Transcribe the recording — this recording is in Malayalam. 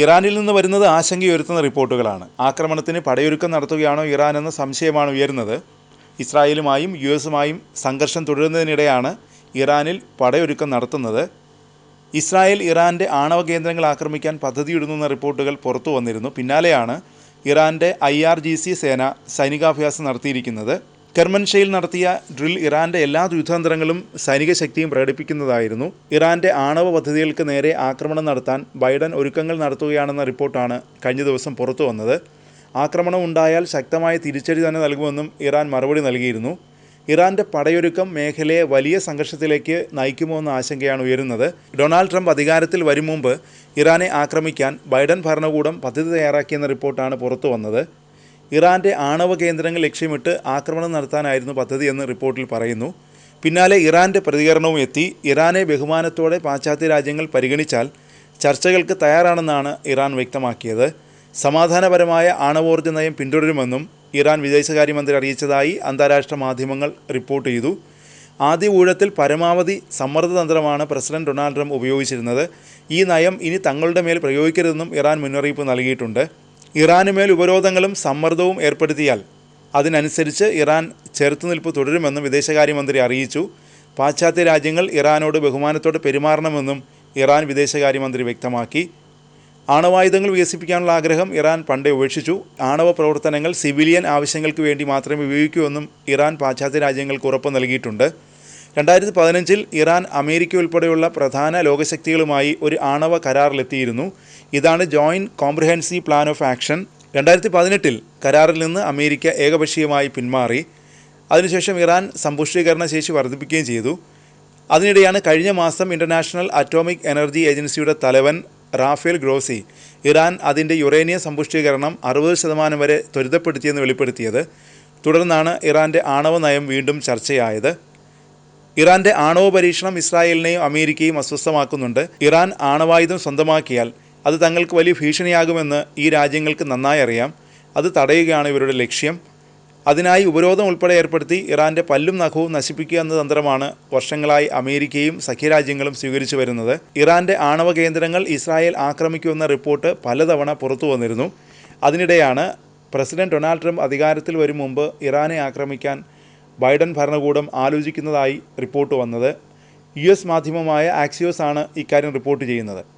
ഇറാനിൽ നിന്ന് വരുന്നത് ആശങ്കയുയർത്തുന്ന റിപ്പോർട്ടുകളാണ്. ആക്രമണത്തിന് പടയൊരുക്കം നടത്തുകയാണോ ഇറാൻ എന്ന സംശയമാണ് ഉയരുന്നത്. ഇസ്രായേലുമായും യു എസുമായും സംഘർഷം തുടരുന്നതിനിടെയാണ് ഇറാനിൽ പടയൊരുക്കം നടത്തുന്നത്. ഇസ്രായേൽ ഇറാന്റെ ആണവ കേന്ദ്രങ്ങൾ ആക്രമിക്കാൻ പദ്ധതിയിടുന്ന റിപ്പോർട്ടുകൾ പുറത്തു വന്നിരുന്നു പിന്നാലെയാണ് ഇറാന്റെ ഐ ആർ ജി സി സേന സൈനികാഭ്യാസം നടത്തിയിരിക്കുന്നത്. കെർമൻഷയിൽ നടത്തിയ ഡ്രിൽ ഇറാന്റെ എല്ലാ യുദ്ധാന്തരങ്ങളും സൈനിക ശക്തിയും പ്രകടിപ്പിക്കുന്നതായിരുന്നു. ഇറാന്റെ ആണവ പദ്ധതികൾക്ക് നേരെ ആക്രമണം നടത്താൻ ബൈഡൻ ഒരുക്കങ്ങൾ നടത്തുകയാണെന്ന റിപ്പോർട്ടാണ് കഴിഞ്ഞ ദിവസം പുറത്തു വന്നത്. ആക്രമണം ഉണ്ടായാൽ ശക്തമായ തിരിച്ചടി തന്നെ നൽകുമെന്നും ഇറാൻ മറുപടി നൽകിയിരുന്നു. ഇറാന്റെ പടയൊരുക്കം മേഖലയെ വലിയ സംഘർഷത്തിലേക്ക് നയിക്കുമോ എന്ന ആശങ്കയാണ് ഉയരുന്നത്. ഡൊണാൾഡ് ട്രംപ് അധികാരത്തിൽ വരും മുമ്പ് ഇറാനെ ആക്രമിക്കാൻ ബൈഡൻ ഭരണകൂടം പദ്ധതി തയ്യാറാക്കിയെന്ന റിപ്പോർട്ടാണ് പുറത്തു വന്നത്. ഇറാന്റെ ആണവ കേന്ദ്രങ്ങൾ ലക്ഷ്യമിട്ട് ആക്രമണം നടത്താനായിരുന്നു പദ്ധതി എന്ന് റിപ്പോർട്ടിൽ പറയുന്നു. പിന്നാലെ ഇറാന്റെ പ്രതികരണവും എത്തി. ഇറാനെ ബഹുമാനത്തോടെ പാശ്ചാത്യ രാജ്യങ്ങൾ പരിഗണിച്ചാൽ ചർച്ചകൾക്ക് തയ്യാറാണെന്നാണ് ഇറാൻ വ്യക്തമാക്കിയത്. സമാധാനപരമായ ആണവോർജ നയം പിന്തുടരുമെന്നും ഇറാൻ വിദേശകാര്യമന്ത്രി അറിയിച്ചതായി അന്താരാഷ്ട്ര മാധ്യമങ്ങൾ റിപ്പോർട്ട് ചെയ്തു. ആദ്യ ഊഴത്തിൽ പരമാവധി സമ്മർദ്ദതന്ത്രമാണ് പ്രസിഡന്റ് ഡൊണാൾഡ് ട്രംപ് ഉപയോഗിച്ചിരുന്നത്. ഈ നയം ഇനി തങ്ങളുടെ മേൽ പ്രയോഗിക്കരുതെന്നും ഇറാൻ മുന്നറിയിപ്പ് നൽകിയിട്ടുണ്ട്. ഇറാന് മേൽ ഉപരോധങ്ങളും സമ്മർദ്ദവും ഏർപ്പെടുത്തിയാൽ അതിനനുസരിച്ച് ഇറാൻ ചെറുത്തുനിൽപ്പ് തുടരുമെന്നും വിദേശകാര്യമന്ത്രി അറിയിച്ചു. പാശ്ചാത്യ രാജ്യങ്ങൾ ഇറാനോട് ബഹുമാനത്തോടെ പെരുമാറണമെന്നും ഇറാൻ വിദേശകാര്യമന്ത്രി വ്യക്തമാക്കി. ആണവായുധങ്ങൾ വികസിപ്പിക്കാനുള്ള ആഗ്രഹം ഇറാൻ പണ്ടേ ഉപേക്ഷിച്ചു. ആണവ പ്രവർത്തനങ്ങൾ സിവിലിയൻ ആവശ്യങ്ങൾക്ക് വേണ്ടി മാത്രമേ ഉപയോഗിക്കൂ എന്നും ഇറാൻ പാശ്ചാത്യ രാജ്യങ്ങൾക്ക് ഉറപ്പ് നൽകിയിട്ടുണ്ട്. രണ്ടായിരത്തി പതിനഞ്ചിൽ ഇറാൻ അമേരിക്ക ഉൾപ്പെടെയുള്ള പ്രധാന ലോകശക്തികളുമായി ഒരു ആണവ കരാറിലെത്തിയിരുന്നു. ഇതാണ് joint comprehensive plan of action രണ്ടായിരത്തി പതിനെട്ടിൽ കരാറിൽ നിന്ന് അമേരിക്ക ഏകപക്ഷീയമായി പിന്മാറി. അതിനുശേഷം ഇറാൻ സമ്പുഷ്ടീകരണ ശേഷി വർദ്ധിപ്പിക്കുകയും ചെയ്തു. അതിനിടെയാണ് കഴിഞ്ഞ മാസം ഇന്റർനാഷണൽ അറ്റോമിക് എനർജി ഏജൻസിയുടെ തലവൻ റാഫേൽ ഗ്രോസി ഇറാൻ അതിന്റെ യുറേനിയം സമ്പുഷ്ടീകരണം അറുപത് ശതമാനം വരെ ത്വരിതപ്പെടുത്തിയെന്ന് വെളിപ്പെടുത്തിയത്. തുടർന്നാണ് ഇറാന്റെ ആണവ നയം വീണ്ടും ചർച്ചയായത്. ഇറാന്റെ ആണവ പരീക്ഷണം ഇസ്രായേലിനെയും അമേരിക്കയും അസ്വസ്ഥമാക്കുന്നുണ്ട്. ഇറാൻ ആണവായുധം സ്വന്തമാക്കിയാൽ അത് തങ്ങൾക്ക് വലിയ ഭീഷണിയാകുമെന്ന് ഈ രാജ്യങ്ങൾക്ക് നന്നായി അറിയാം. അത് തടയുകയാണ് ഇവരുടെ ലക്ഷ്യം. അതിനായി ഉപരോധം ഉൾപ്പെടെ ഏർപ്പെടുത്തി ഇറാന്റെ പല്ലും നഖവും നശിപ്പിക്കുക എന്ന തന്ത്രമാണ് വർഷങ്ങളായി അമേരിക്കയും സഖ്യരാജ്യങ്ങളും സ്വീകരിച്ചു വരുന്നത്. ഇറാന്റെ ആണവ കേന്ദ്രങ്ങൾ ഇസ്രായേൽ ആക്രമിക്കുമെന്ന റിപ്പോർട്ട് പലതവണ പുറത്തു വന്നിരുന്നു. അതിനിടെയാണ് പ്രസിഡന്റ് ഡൊണാൾഡ് ട്രംപ് അധികാരത്തിൽ വരും മുമ്പ് ഇറാനെ ആക്രമിക്കാൻ ബൈഡൻ ഭരണകൂടം ആലോചിക്കുന്നതായി റിപ്പോർട്ട് വന്നത് യു എസ് മാധ്യമമായ ആക്സിയോസ് ആണ് ഇക്കാര്യം റിപ്പോർട്ട് ചെയ്യുന്നത്.